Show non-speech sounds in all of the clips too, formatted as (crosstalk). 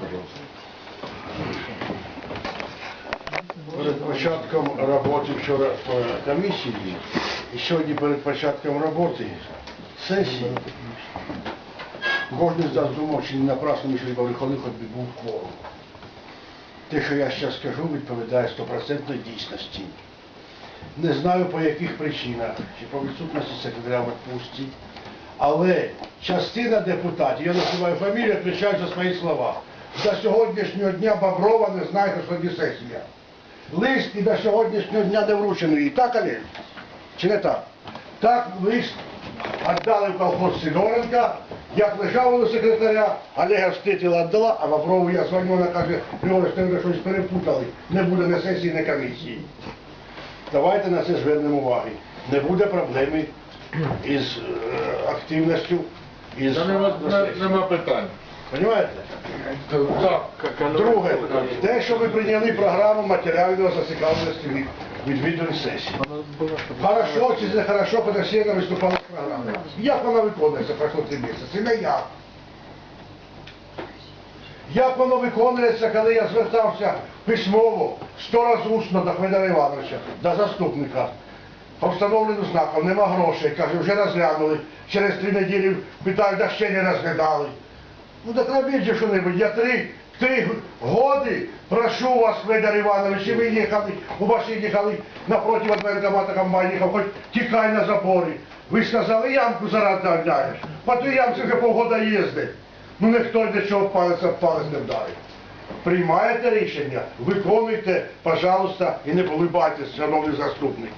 пожалуйста. перед початком роботи вчора по комісії і сьогодні перед початком роботи сесії кожен з нас думав, чи не напрасно ми сьогодні коли хоч би був кворум. Те, що я зараз скажу, відповідає стопроцентної дійсності. Не знаю по яких причинах, чи по відсутності секретаря в відпустці, але частина депутатів, я називаю фамілію, відповідаю за свої слова. До сьогоднішнього дня Боброва не знає, що сьогодні сесія. Лист і до сьогоднішнього дня не вручений. Так, Олег? Чи не так? Так лист віддали в колхоз Сидоренка, як лежав у секретаря, Олега вститила віддала, а Боброву я дзвоню, вона каже, Григорій, щось перепутали, не буде ні сесії, ні комісії. Давайте на це звернемо уваги. Не буде проблеми із е, активністю, із нема, не- питань. Понимаєте? Друге, те, що ви прийняли програму матеріального зацікавленості від відвідуваних сесій. Хорошо чи не хорошо, Петросіяна виступала з програмою. Як вона виконується пройшло три місяці? Не я. Як воно виконується, коли я звертався письмово, сто разів усно до Федора Івановича, до заступника, по встановленню знаків, нема грошей, каже, вже розглянули, через три неділі питають, да ще не розглядали. Ну так робіть же що-небудь, я три, три годи прошу вас, Федор Іванович, і ви їхали, у вас їхали напроти воєнкомата комбайн їхав, хоч тікай на заборі. Ви сказали, ямку зараз доглядаєш. По тій ямці вже півгода їздить. Ну ніхто до чого палець об палець не вдарить. Приймаєте рішення, виконуйте, пожалуйста, і не улибайтесь, шановний заступник.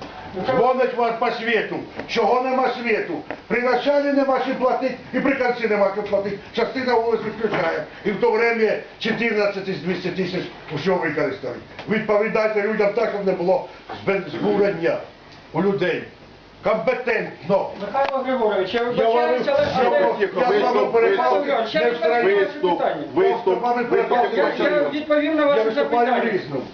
Дзвонить вас по світу. Чого нема світу? При началі нема чим платити і при кінці нема чим платити. Частина вулиць відключає. І в то время 14 із 200 тисяч усього використали. Відповідайте людям так, щоб не було збурення у людей. Компетентно. Михайло Григорович, я вибачаюся, але... я з вами перепав, не ваше питання. Виступ, Я, відповім на ваше запитання.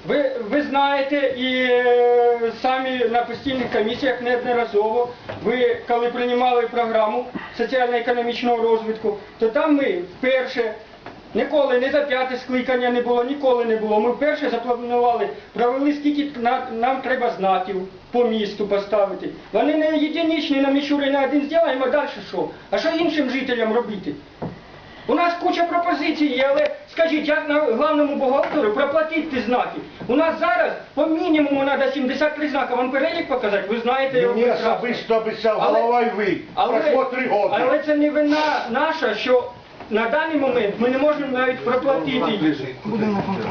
Ви, ви знаєте і е, самі на постійних комісіях неодноразово, ви коли приймали програму соціально-економічного розвитку, то там ми вперше, ніколи не за п'яте скликання не було, ніколи не було. Ми вперше запланували, провели скільки нам треба знаків по місту поставити. Вони не єдиничні на Мічури на один зробимо, а далі що? А що іншим жителям робити? У нас куча пропозицій є, але скажіть, як на главному бухгалтеру проплатити знаки? У нас зараз по мінімуму треба 73 знаки. Вам перелік показати, ви знаєте його Мені прекрасно. особисто обіцяв голова і ви. Пройшло три роки. але це не вина наша, що на даний момент ми не можемо навіть проплатити їх.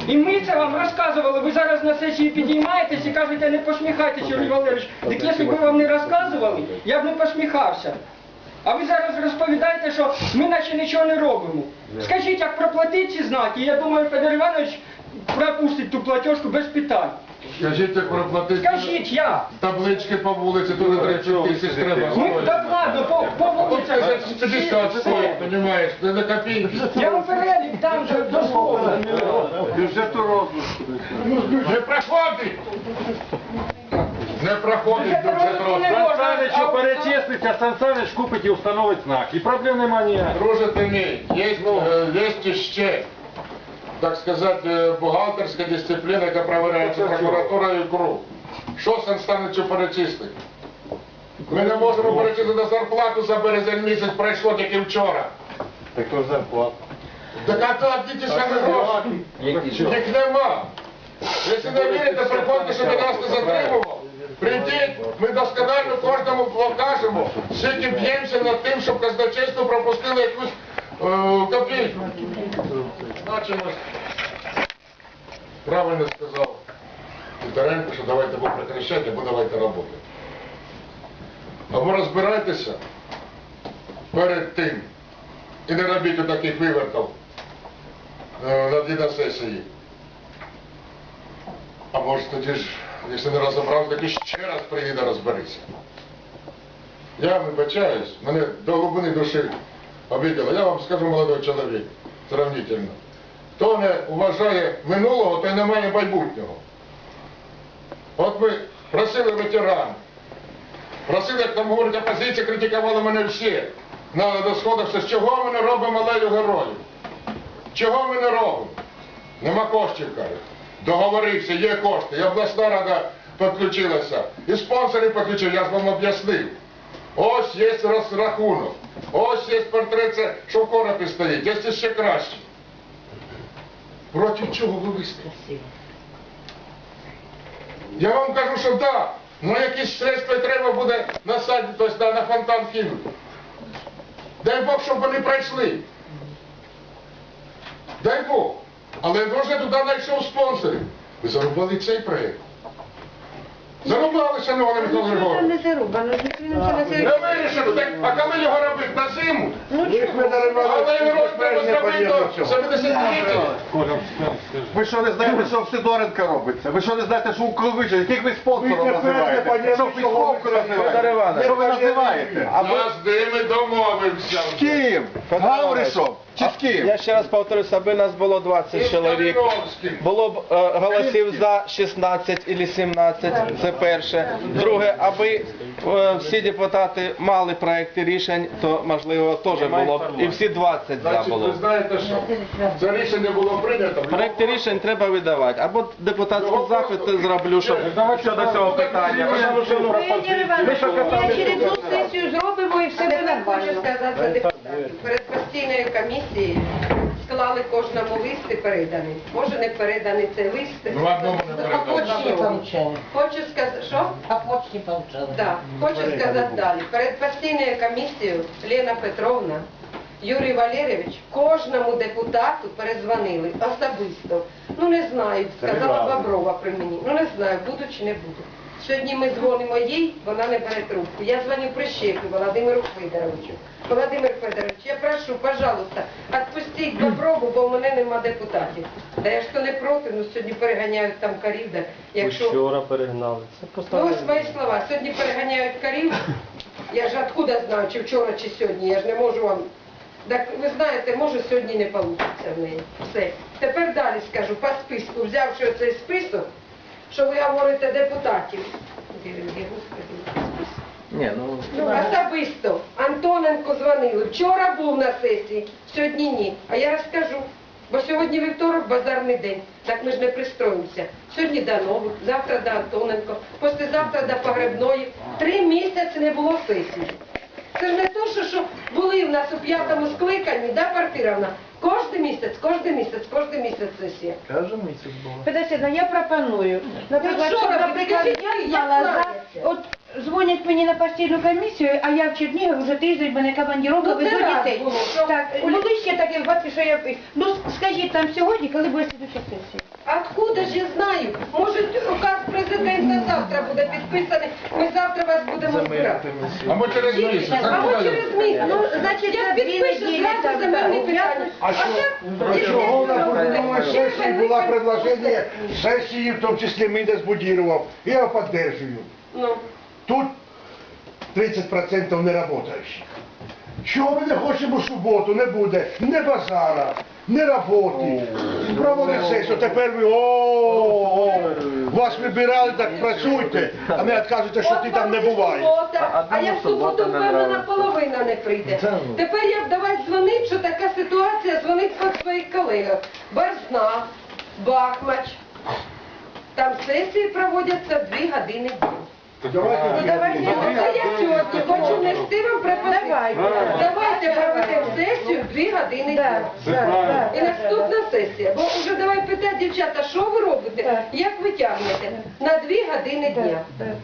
І ми це вам розказували. Ви зараз на сесії підіймаєтесь і кажете, не посміхайтеся, Юрій Валерійович. Так якщо б ви вам не розказували, я б не посміхався. А ви зараз розповідаєте, що ми наче нічого не робимо. Скажіть, як проплатити ці знаки, я думаю, Федор Іванович пропустить ту платіжку без питань. Скажіть, як проплатити Скажіть, як? таблички по вулиці, тут 30 тисяч треба. Ми так ладно, по, по вулицях. 50 стоїть, розумієш, це не копійки. Я вам перелік дам же дословно. Не проходить! Не проходить Бюджет бюджет розвитку не розвитку. можна. Перечислить, а Сансанич купить і встановить знак. І проблем нема ніяких. Друже ти мій, є, е, є ще, так сказати, е, бухгалтерська дисципліна, яка перевіряється прокуратурою КРУ. Що Санстаничу перечислити? Ми не можемо перечислити зарплату за березень місяць, пройшло тільки вчора. Так то зарплата. Так а то діти ще не гроші. Їх нема. Якщо не вірите, приходьте, щоб нас не затримував. Прийдіть, ми досконально кожному покажемо, скільки б'ємося над тим, щоб казначейство пропустило якусь е, копійку. Значимось. Правильно сказав Титаренко, що давайте ви прекращайте, або давайте роботи. Або розбирайтеся перед тим і не робіть отаких вивертів е, на дні на. А може тоді ж, якщо не розібрав, тоді ще раз приїде розберися. Я вибачаюсь, мене до глибини душі обіділо. Я вам скажу, молодой чоловік, сравнительно. Хто не вважає минулого, той не має майбутнього. От ми просили ветеран, просили, як там говорить, опозиція критикувала мене всі. на досходах, що чого ми не робимо алею героїв? Чого ми не робимо? Нема коштів, каже. Договорився, є кошти. І обласна рада підключилася. І спонсори підключили, я ж вам об'яснив. Ось є розрахунок. Ось є портрет, що в коропі стоїть. Є ще краще. Проти чого ви виступили? Я вам кажу, що так. Ну якісь средства треба буде на саді, тобто на, на фонтан кинути. Дай Бог, щоб вони пройшли. Дай Бог. Але дуже туди знайшов спонсорів. Ви зарубали цей проєкт. Зарубали, шановний Микола Ну, що там не зарубано, ж ніхто не це Не вирішили, так, а коли його робити? На зиму? Ну Ви чого? Але його треба не зробити поєднав до цього. 70-ліття. Ви що не знаєте, що в Сидоренка робиться? Ви що не знаєте, що у Кловича, яких ви спонсором тепер не називаєте? Що ви називаєте? Що ви називаєте? Я з ними домовився. З ким? Гавришов? Чи з ким? Я ще раз повторюсь, аби нас було 20 чоловік. Було б е, голосів за 16 або 17, це перше. Друге, аби е, всі депутати мали проекти рішень, то можливо теж було б і всі 20 за Значить, було. ви б. знаєте що? Це рішення було прийнято. Проекти рішень треба видавати. Або депутатський запит зроблю, щоб щодо цього питання. Тому що, ну, Іванович, очередну сесію зробимо і все буде хочу сказати за депутатів. Перед постійною комісією склали кожному лист і переданий. Може не переданий цей лист. Ну, одному не А передали. почті получали. Хочу сказати, що? А почті получали. Так, хочу сказати далі. Перед постійною комісією Лена Петровна, Юрій Валерійович, кожному депутату перезвонили особисто. Ну не знаю, сказала Боброва при мені. Ну не знаю, буду чи не буду. Сьогодні ми дзвонимо їй, вона не бере трубку. Я дзвоню Прищепі Володимиру Федоровичу. Володимир Федорович, я прошу, пожалуйста, відпустіть Боброву, бо в мене нема депутатів. Та я ж то не проти, ну сьогодні переганяють там корів, да, якщо... Вчора перегнали. Це Ну, ось мої слова. Сьогодні переганяють корів. Я ж откуда знаю, чи вчора, чи сьогодні. Я ж не можу вам. Так ви знаєте, може сьогодні не вийде в неї. Все. Тепер далі скажу, по списку, взявши оцей список, що ви говорите депутатів. Де він є, господи? Ні, ну Ну, особисто. Антоненко дзвонили. Вчора був на сесії, сьогодні ні. А я розкажу. Бо сьогодні вівторок, базарний день. Так ми ж не пристроїмося. Сьогодні до нових, завтра до Антоненко, післязавтра до Погребної. Три місяці не було сесії. Це ж не то, що, що були в нас у п'ятому скликанні, да, Парфіровна? Кожен місяць, кожен місяць, кожен місяць сесія. Федосівна, я пропоную. Наприклад, Ну, що щоб, робити? наприклад, Скажіть, я як знала, за- от дзвонять мені на постійну комісію, а я в Чернігові вже тиждень мене командіровка Ну, це везу дітей. було, що- Так, були ще такі випадки, що я... Ну, скажіть там сьогодні, коли буде слідуча сесія? Откуда ж я знаю? Може, указ президента завтра буде підписаний, ми завтра вас будемо збирати. А ми через місяць. А ми через місяць. Ну, значить, дві підпише зразу земельні питання. А що? так, Чого на буде. сесії було предложення сесії, в тому числі Мідас Будірував, і я його підтримую. Ну, Тут 30% не працюючих. Чого ми не хочемо в суботу, не буде ні базара, ні роботи. Проводить сесію, тепер ви о вас вибирали, так працюйте, а не відкажете, що ти там не буваєш. Субота, а я в суботу, впевнена, половина не прийде. Тепер як давай дзвонить, що така ситуація, дзвонить по своїх колегах. Барзна, Бахмач. Там сесії проводяться дві години в день. Давайте Ну давайте, я сьогодні хочу внести вам пропозицію. Давайте. Проведемо сесію дві години Так. Це так, правильно. І наступна сесія. Бо вже давай питати, дівчата, що ви робите? Як ви тягнете? На дві години дня.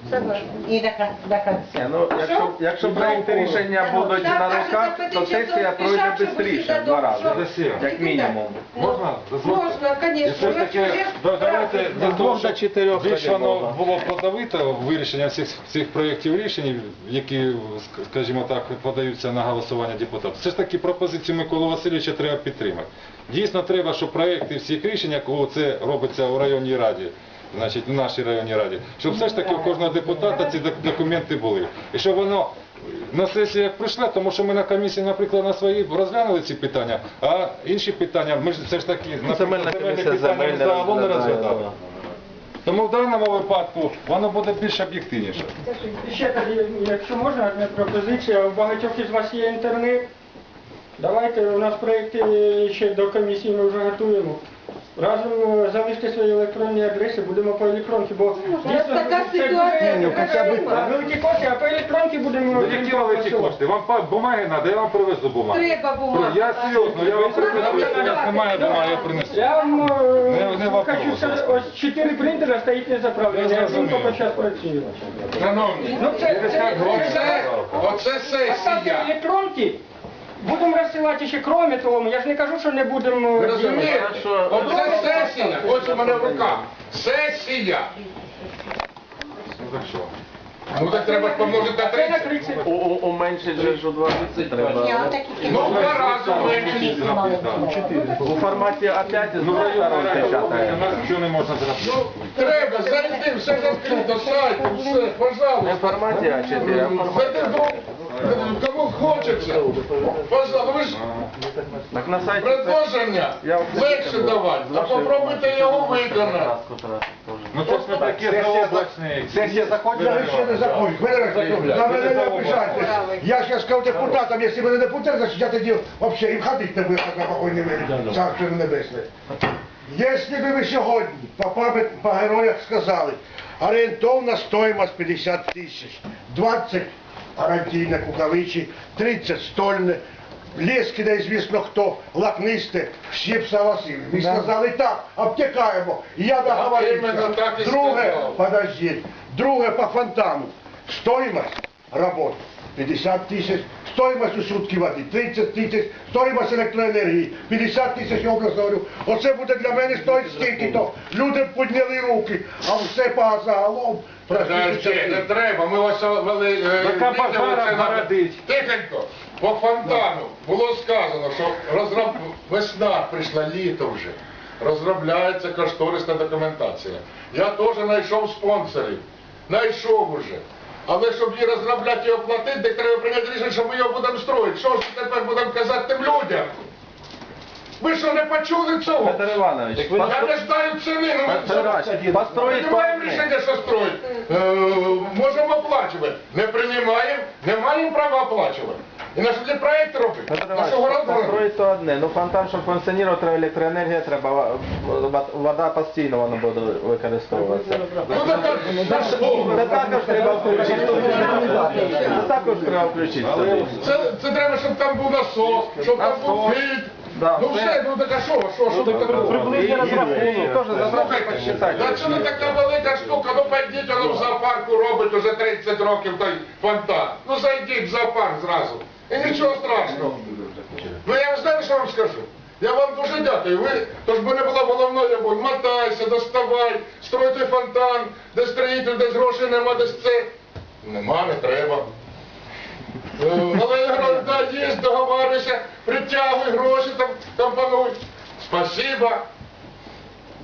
согласна. І до кон- до кінця. Ну, якщо, якщо проекти рішення будуть на руках, то сесія пройде швидше, два рази, як мінімум. Можна? Дозвольте? Можна, І звісно. все ж таки, да- давайте двох до щоб чотирьох більш воно було продавито вирішення всіх цих проєктів рішень, які, скажімо так, подаються на голосування депутатів. Все ж таки пропозицію Миколи Васильовича треба підтримати. Дійсно треба, щоб проєкти всіх рішень, як це робиться у районній раді, значить, в нашій районній раді, щоб все ж таки у кожного депутата ці документи були. І щоб воно на сесіях прийшло, тому що ми на комісії, наприклад, на свої розглянули ці питання, а інші питання, ми ж все ж таки, земельні комісія питання загалом не розглядали. Тому в даному випадку воно буде більш об'єктивніше. Ще тоді, якщо можна, одна пропозиція. У багатьох із вас є інтернет. Давайте, у нас проєкти ще до комісії ми вже готуємо. Разом е, залиште свої електронні адреси, будемо по електронці, бо Зараз така це ситуація буде- непережима. великі кошти, а по електронці будемо... Ну, які великі кошти? Вам па- бумаги треба, я вам привезу бумаги. Треба бумаги. Я серйозно, я вам привезу, немає бумаги, я принесу. Я вам е, Не- не вопрос. хочу сказати, ось чотири принтера стоїть не Я заправлені, один зрозумів. тільки зараз працює. Шановні, Ну це, це, оце, сесія. електронки, будемо розсилати ще, крім того, я ж не кажу, що не будемо... Ви розумієте? Оце сесія. Ось у мене в руках. Сесія. Ну так що? Ну треба ж помножити на 30. 30. У- у- Уменшить же ж у два рази треба. Ну, в два рази менше. У форматі опять з Ну, в двох у печатає. нас нічого не можна зробити. Ну, треба, зайти, все закрито, сайт, все, Не в пожалуйста. форматі А4, а в форматі. Зайти в друг, кому хочеться. Пожалуйста, ви ж Так на сайті предложення Я легше давати, а попробуйте його виконати. Ну ж не таке заоблачне. Сесія заходить? Я ще не заходжу. На мене не обижайте. Я ще сказав депутатам, якщо мене депутат, значить я тоді взагалі і ходити не буду на покойний мир. Царство небесне. Якщо би ви сьогодні по, пам'ят- по героях сказали, орієнтовна стоїмость 50 тисяч, 20 гарантійне кукавичі, 30 стольне, Лески, неізвісно хто, лакнисте, всі б согласились. Ми сказали так, обтекаємо. І я договорився. Друге, подожди, друге по фонтану. Стоимость работ 50 тысяч, стоимость у сутки води 30 тисяч, стоимость електроенергії 50 тисяч, я образно говорю. Оце буде для мене стоїть стільки-то. Люди підняли руки, а все по загалом. Не треба, ми ось вели... Така базара городить. Тихенько, по фонтану було сказано, що розроб... весна прийшла, літо вже. Розробляється кошторисна документація. Я теж знайшов спонсорів. Знайшов уже. Але щоб її розробляти і оплатити, так треба прийняти рішення, що ми його будемо строїти. Що ж тепер будемо казати тим людям? Ви що не почули цього? Петр Іванович, Я не знаю ціни, ну ви Петр Іванович, построїть Приймаємо пам'ятник. рішення, що строїть. Е, можемо оплачувати. Не приймаємо, не маємо права оплачувати. І на що ті проєкт робити? Петр На що Іванович, город робити? построїть то одне. Ну фонтан, щоб функціонувати, треба електроенергія, треба ва- ва- вода постійно вона буде використовуватися. Ну так, так, що? Це також треба включити. Це також треба включити. Це, це треба, щоб там був насос, щоб там був хід. Да, Ну все. ну так а що, що, що тут такого? Приблизно розрахунок. Теж забрати Слухайте, посчитати. та це не така велика штука, ну пойдіть, воно в зоопарку робить уже 30 років той фонтан. Ну зайдіть в зоопарк зразу. І нічого страшного. Ну я вам знаю, що вам скажу. Я вам дуже дякую. Ви, то ж мене була головною боль. Мотайся, доставай, строй той фонтан, де строїтель, десь грошей нема, десь це. Нема, не треба. Е, Але я говорю, да, є, договарюйся, притягуй гроші, там, компонуй. Спасибо.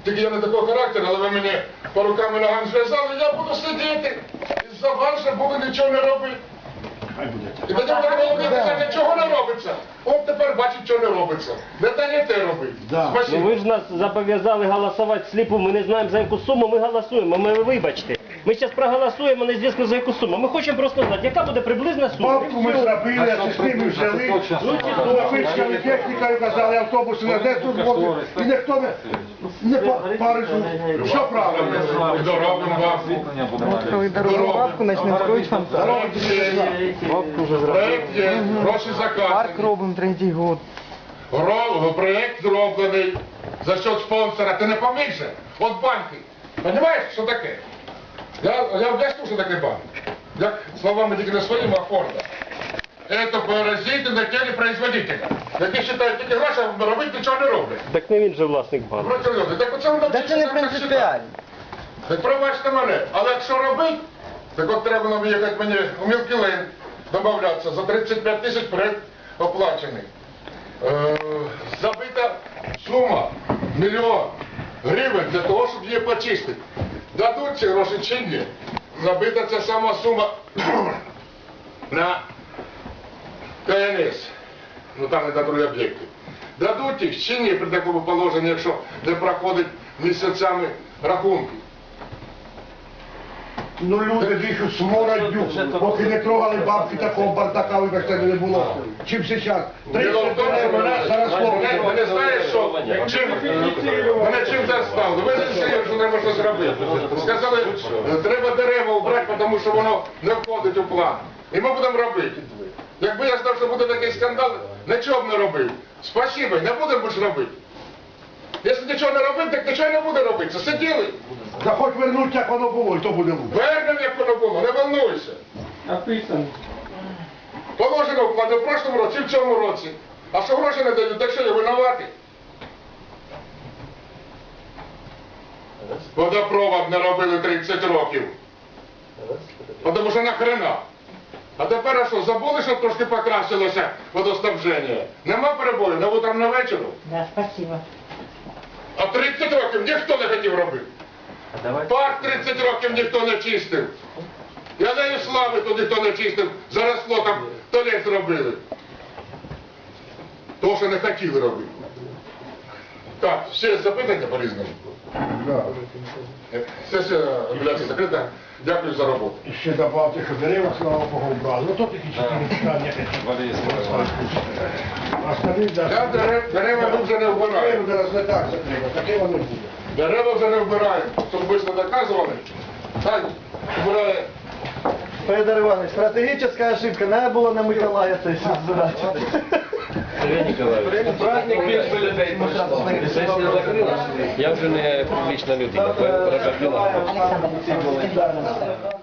Тільки я не такого характеру, але ви мені по рукам і ногам зв'язали, я буду сидіти. І за вас же буду нічого не робити. І тоді буде питання, чого не робиться. От тепер бачить, що не робиться. Не даєте робити. Да. Ну ви ж нас зобов'язали голосувати сліпу, ми не знаємо за яку суму, ми голосуємо, ми вибачте. Ми зараз проголосуємо незвісно за яку суму. Ми хочемо просто знати, яка буде приблизна сума. Бабку ми зробили, а системи взяли, запичкали технікою, казали, автобуси не де тут і ніхто не, не парижу. Що правильно? Доробимо вам. Освітлення буде навіть. Проект є, проект є, гроші закладені. робимо третій год. Проект зроблений за счет спонсора. Ти не поміг же? От банки. Понимаєш, що таке? Я, я об'ясню, що таке банк. Як словами тільки не своїм, а фонда. Это паразити на тілі производителя, які вважають тільки гроші, а робити нічого не роблять. Так не він же власник банку. Так оце воно Та це не принципіально. Так пробачте мене. Але якщо робити, так от треба нам їхати мені у Мілкий Лейн, домовлятися, за 35 тисяч проект оплачений. Е, забита сума, мільйон гривень для того, щоб її почистити. Дадуть ці гроші чи ні? Забита ця сама сума (clears throat) на КНС. Ну там і на другі об'єкти. Дадуть їх чи ні при такому положенні, якщо не проходить місяцями рахунки. Ну люди дихають смородю, поки не трогали бабки такого бардака, вибачте, не було. Чим зараз? Діло в тому, мене, зараз мене, мене знаєш, що чим, мене чим застали? Треба щось робити. Сказали, треба дерева убрати, тому що воно не входить у план. І ми будемо робити. Якби я знав, що буде такий скандал, нічого б не робив. Спасибо, не будемо більше робити. Якщо нічого не робити, так нічого не буде робити. Сиділи. Да хоч вернуть, як воно було, і то буде лучше. Вернемо, як воно було, не волнуйся. Написано. Положено в план в прошлому році, в цьому році. А що гроші не дають, так що я винуватий? Водопровод не робили 30 років. Тому що нахрена. А тепер що, забули, що трошки покрасилося водоснабження? Нема перебою, на утром на вечору. Да, спасибо. А 30 років ніхто не хотів робити. Парк 30 років ніхто не чистив. І алею слави то ніхто не чистив. Заросло там туалет зробили. То, що не хотіли робити. Так, ще запитання по різному. Сесія апеляція закрита. Дякую за роботу. І ще добавте, що дерева, слава Богу, вбрали. Ну то такі чотири питання. Остальні, да. Дерева ми вже не вбираю. Дерева зараз не так це таке воно буде. Дерева вже не вбирають. Щоб ви ж не доказували. Так, вбирає. Федор Иванович, стратегическая ошибка. Надо было на Миколая то есть (laughs) разбирать. Праздник більше людей Сесія закрила. Я вже не публічна людина, ви розробила. Александр,